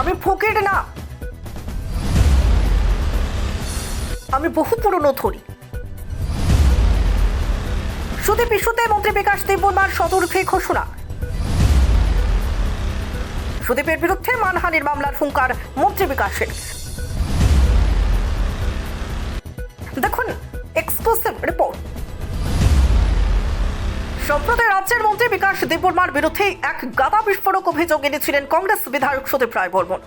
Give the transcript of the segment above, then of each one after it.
আমি ফকির না। আমি বহু পুরনো ধরি সুদীপ ইস্যুতে মন্ত্রী বিকাশ দেববর্মার সতর্কে ঘোষণা। সুদীপের বিরুদ্ধে মানহানির মামলার হুঙ্কার মন্ত্রী বিকাশের। দেখুন, এক্সক্লুসিভ রিপোর্ট। সম্প্রতি রাজ্যের মন্ত্রী বিকাশ দেববর্মার বিরুদ্ধে এক গাদা বিস্ফোরক অভিযোগ এনেছিলেন কংগ্রেস বিধায়ক সুদীপ রায় বর্মন।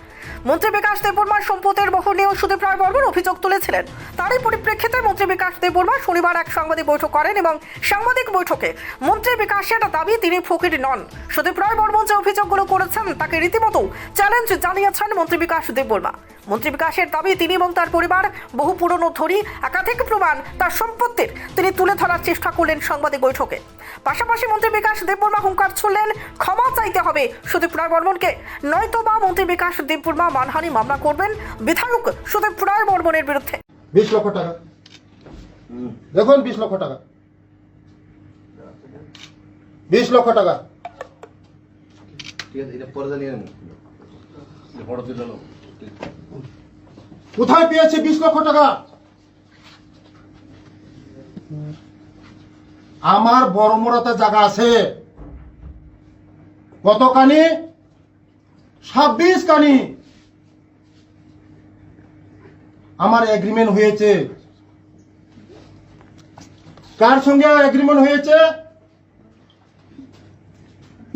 মন্ত্রী বিকাশ দেববর্মার সম্পদের বহর নিয়েও সুদীপ রায় বর্মন অভিযোগ তুলেছিলেন। তারই পরিপ্রেক্ষিতে মন্ত্রী বিকাশ দেববর্মা শনিবার এক সাংবাদিক বৈঠক করেন এবং সাংবাদিক বৈঠকে মন্ত্রী বিকাশের দাবি তিনি ফকির নন। সুদীপ রায় বর্মন যে অভিযোগগুলো করেছেন তাকে রীতিমতো চ্যালেঞ্জ জানিয়েছেন মন্ত্রী বিকাশ দেববর্মা। মন্ত্রী বিকাশের দাবি তিনি এবং তার পরিবার বহু পুরনো ধরি একাধিক প্রমাণ তার সম্পত্তির তিনি তুলে ধরার চেষ্টা করলেন সাংবাদিক বৈঠকে। পাশাপাশি মন্ত্রী বিকাশ দেববর্মা হুঙ্কার ছুড়লেন ক্ষমা চাইতে হবে। সুদীপ রায় বর্মনকে নয়তো বা মন্ত্রী বিকাশ দেববর্মা মানহানি মামলা করবেন বিধায়ক সুদীপ রায় বর্মনের বিরুদ্ধে। বিশ লক্ষ টাকা। দেখুন বিশ লক্ষ টাকা। বিশ লক্ষ টাকা। কোথায় পেয়েছে বিশ লক্ষ টাকা? আমার বড়মরাতে জায়গা আছে। কত কানি ছাব্বিশ কানি আমার এগ্রিমেন্ট হয়েছে। কার সঙ্গে এগ্রিমেন্ট হয়েছে?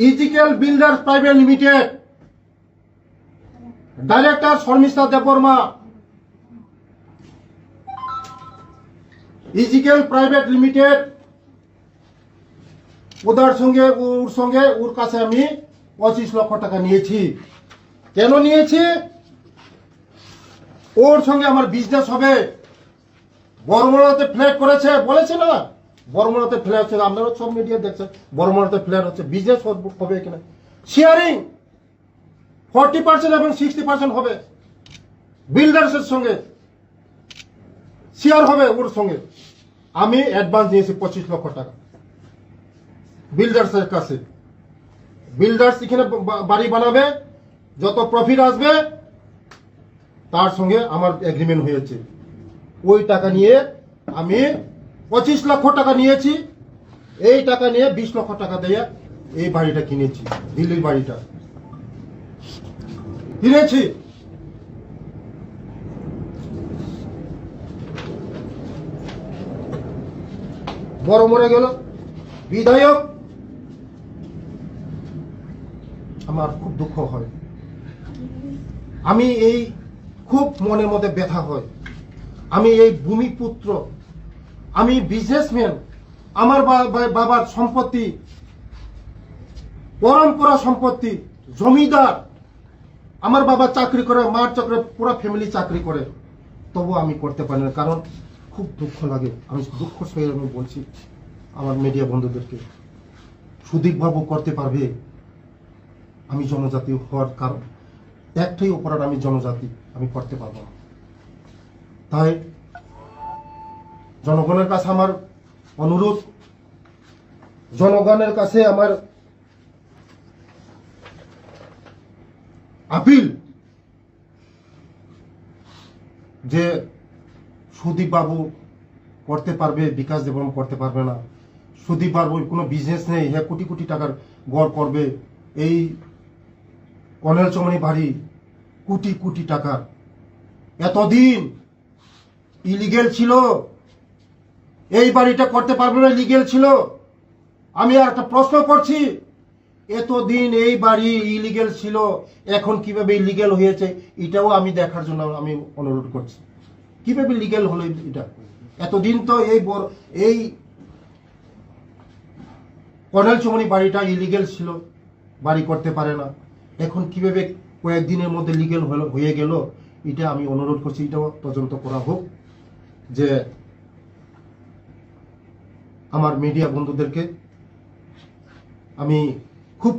Is equal builders private limited director Sharmistha Debbarma is equal private limited ওদের সঙ্গে, ওর সঙ্গে, ওর কাছে আমি পঁচিশ লক্ষ টাকা নিয়েছি। কেন নিয়েছি? ওর সঙ্গে আমার বিজনেস হবে। বর্মলাতে ফ্ল্যাট করেছে, বলেছে না? বর্মলাতে ফ্ল্যাট হচ্ছে আপনারা সব মিডিয়া দেখছেন। বর্মলাতে ফ্ল্যাট হচ্ছে বিজনেস হবে এখানে শেয়ারিং ফর্টি পার্সেন্ট এবং সিক্সটি পার্সেন্ট হবে। বিল্ডার্সের সঙ্গে। শেয়ার হবে ওর সঙ্গে। আমি অ্যাডভান্স দিয়েছি পঁচিশ লক্ষ টাকা। বিল্ডার্সের কাছে। বিল্ডার্স এখানে বাড়ি বানাবে, যত প্রফিট আসবে, তার সঙ্গে আমার এগ্রিমেন্ট হয়েছে। ওই টাকা নিয়ে আমি পঁচিশ লক্ষ টাকা নিয়েছি, এই টাকা নিয়ে বিশ লক্ষ টাকা দিয়ে এই বাড়িটা কিনেছি, দিল্লির বাড়িটা। কিনেছি। বড় মরে গেল। বিধায়ক আমার খুব দুঃখ হয়। আমি এই খুব মনের মধ্যে ব্যথা হয়। আমি এই ভূমিপুত্র, আমি বিজনেসম্যান আমার বাবার সম্পত্তি, পরম্পরা সম্পত্তি, জমিদার, আমার বাবা চাকরি করে, মার চাকরি, পুরো ফ্যামিলি চাকরি করে। তবু আমি করতে পারি না, কারণ খুব দুঃখ লাগে। আমি দুঃখ সয়ে আমি বলছি আমার মিডিয়া বন্ধুদেরকে। সুদীপ বাবু করতে পারবে? আমি জনজাতি হওয়ার কারণ। একটাই অপরাধ আমি জনজাতি, আমি করতে পারব না। তাই জনগণের কাছে আমার অনুরোধ, জনগণের কাছে আমার আপিল যে সুদীপ বাবু করতে পারবে, বিকাশ দেবরম করতে পারবে না। সুদীপ বাবুর কোনো বিজনেস নেই হ্যাঁ কোটি কোটি টাকার গড় করবে। এই কনেল চমনি বাড়ি কোটি কোটি টাকার। এতদিন ইলিগেল ছিল। এই বাড়িটা করতে পারবে না লিগেল ছিল। আমি আর একটা প্রশ্ন করছি, এতদিন এই বাড়ি ইলিগেল ছিল, এখন কীভাবে ইলিগেল হয়েছে, এটাও আমি দেখার জন্য আমি অনুরোধ করছি। কীভাবে লিগেল হলো এটা? এতদিন তো এই এই কর্নেল চমনি বাড়িটা ইলিগেল ছিল, বাড়ি করতে পারে না। এখন কীভাবে কয়েকদিনের মধ্যে লিগেল হয়ে গেল, এটা আমি অনুরোধ করছি, এটাও তদন্ত করা হোক, যে আমার মিডিয়া বন্ধুদেরকে আমি খুব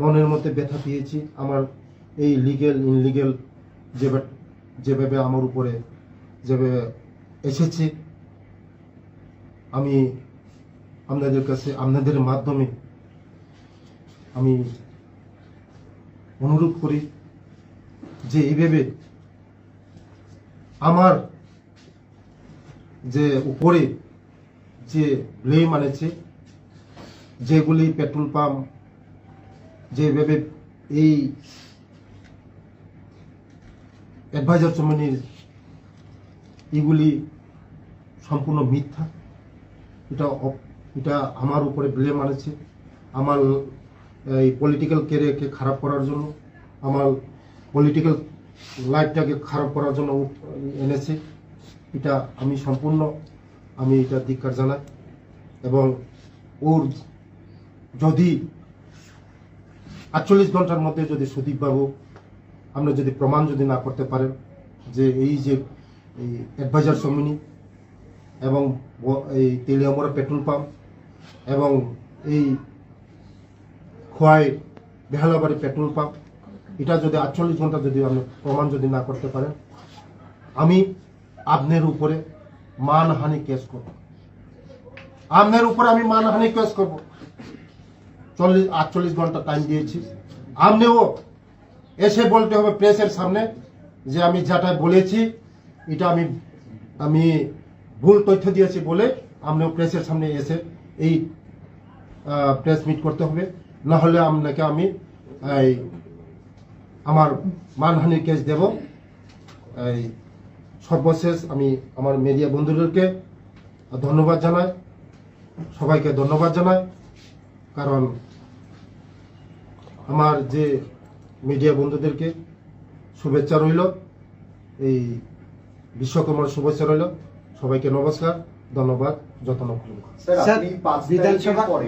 মনের মধ্যে ব্যথা পেয়েছি আমার এই লিগেল ইনলিগেল যেভাবে যেভাবে আমার উপরে যেভাবে এসেছে, আমি আপনাদের কাছে, আপনাদের মাধ্যমে আমি অনুরোধ করি যে এইভাবে আমার যে উপরে যে ব্লেম আনেছে, যেগুলি পেট্রোল পাম্প যেভাবে এই অ্যাডভাইজার কোম্পানির এগুলি সম্পূর্ণ মিথ্যা। এটা এটা আমার উপরে ব্লেম আনেছে। আমার এই পলিটিক্যাল ক্যারিয়ারকে খারাপ করার জন্য, আমার পলিটিক্যাল লাইফটাকে খারাপ করার জন্য এনেছে। এটা আমি সম্পূর্ণ, আমি এটা ধিক্কার জানাই। এবং ওর যদি আটচল্লিশ ঘণ্টার মধ্যে যদি সুদীপবাবু আপনি যদি প্রমাণ যদি না করতে পারেন যে এই যে এই অ্যাডভাইজার সমিনি এবং এই তেলিয়ামরা পেট্রোল পাম্প এবং এই খোয়াই বেহালাবাড়ি পেট্রোল পাম্প। এটা যদি আটচল্লিশ ঘণ্টা যদি আপনি প্রমাণ যদি না করতে পারেন, আমি আপনার উপরে মানহানি কেস করব। আপনার উপরে আমি মানহানি কেস করব। চল্লিশ, আটচল্লিশ ঘণ্টা টাইম দিয়েছি। আপনিও এসে বলতে হবে প্রেসের সামনে যে আমি যেটা বলেছি, এটা আমি আমি ভুল তথ্য দিয়েছি বলে আপনিও প্রেসের সামনে এসে এই প্রেস মিট করতে হবে। না হলে আপনাকে আমি এই আমার মানহানির কেস দেব। এই সর্বশেষ আমি আমার মিডিয়া বন্ধুদেরকে ধন্যবাদ জানাই। সবাইকে ধন্যবাদ জানাই। কারণ আমার যে মিডিয়া বন্ধুদেরকে শুভেচ্ছা রইল, এই বিশ্বকর্মার শুভেচ্ছা রইল। সবাইকে নমস্কার। ধন্যবাদ যত্ন করুন।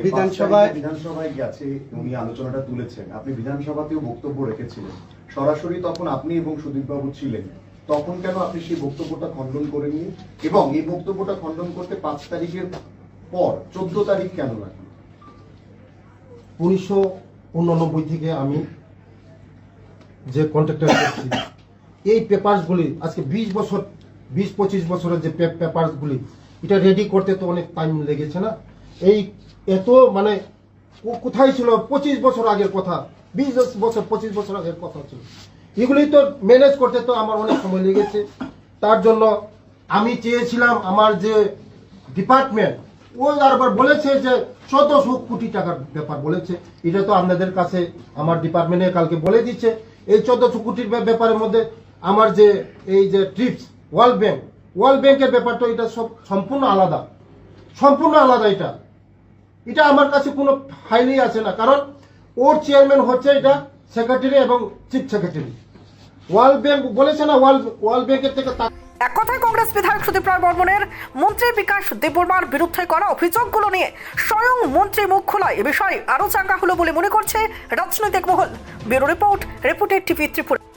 বিধানসভায়- বিধানসভায় গেছে উনি আলোচনাটা তুলেছেন। আপনি বিধানসভাতেও বক্তব্য রেখেছিলেন। সরাসরি তখন আপনি এবং সুদীপ বাবু ছিলেন। তখন কেন আপনি সেই বক্তব্যটা খণ্ডন করেননি? এবং এই বক্তব্যটা খণ্ডন করতে পাঁচ তারিখের পর চোদ্দ তারিখ কেন লাগল? উনিশশো উননব্বই থেকে আমি যে কন্ট্রাক্টর করছি এই পেপারসগুলি আজকে বিশ বছর বিশ পঁচিশ বছরের যে পেপারসগুলি এটা রেডি করতে তো অনেক টাইম লেগেছে না। এই এত মানে কোথায় ছিল? পঁচিশ বছর আগের কথা। বিশ বছর, পঁচিশ বছর আগের কথা ছিল। এগুলি তো ম্যানেজ করতে তো আমার অনেক সময় লেগেছে। তার জন্য আমি চেয়েছিলাম আমার যে ডিপার্টমেন্ট ও আবার বলেছে যে চোদ্দশো কোটি টাকার ব্যাপার বলেছে। এটা তো আপনাদের কাছে আমার ডিপার্টমেন্টে কালকে বলে দিচ্ছে। এই চোদ্দশো কোটির ব্যাপারের মধ্যে আমার যে, এই যে ট্রিপস ওয়ার্ল্ড ব্যাংক ওয়ার্ল্ড ব্যাংকের ব্যাপার তো এটা সব সম্পূর্ণ আলাদা। সম্পূর্ণ আলাদা এটা। এটা আমার কাছে কোনো ফাইলই আছে না, কারণ ওর চেয়ারম্যান হচ্ছে এটা সেক্রেটারি এবং চিফ সেক্রেটারি। ওয়ার্ল্ড ব্যাংক বলেছে না, ওয়ার্ল্ড ওয়ার্ল্ড ব্যাংকের থেকে এক কথায় কংগ্রেস বিধায়ক সুদীপ রায় বর্মনের মন্ত্রী বিকাশ দেববর্মার বিরুদ্ধে করা অভিযোগগুলো নিয়ে স্বয়ং মন্ত্রী মুখ খোলায় এ বিষয়ে আরও চাঙ্গা হলো বলে মনে করছে রাজনৈতিক মহল। ব্যুরো রিপোর্ট রিপোর্টের টিভি ত্রিপুরা।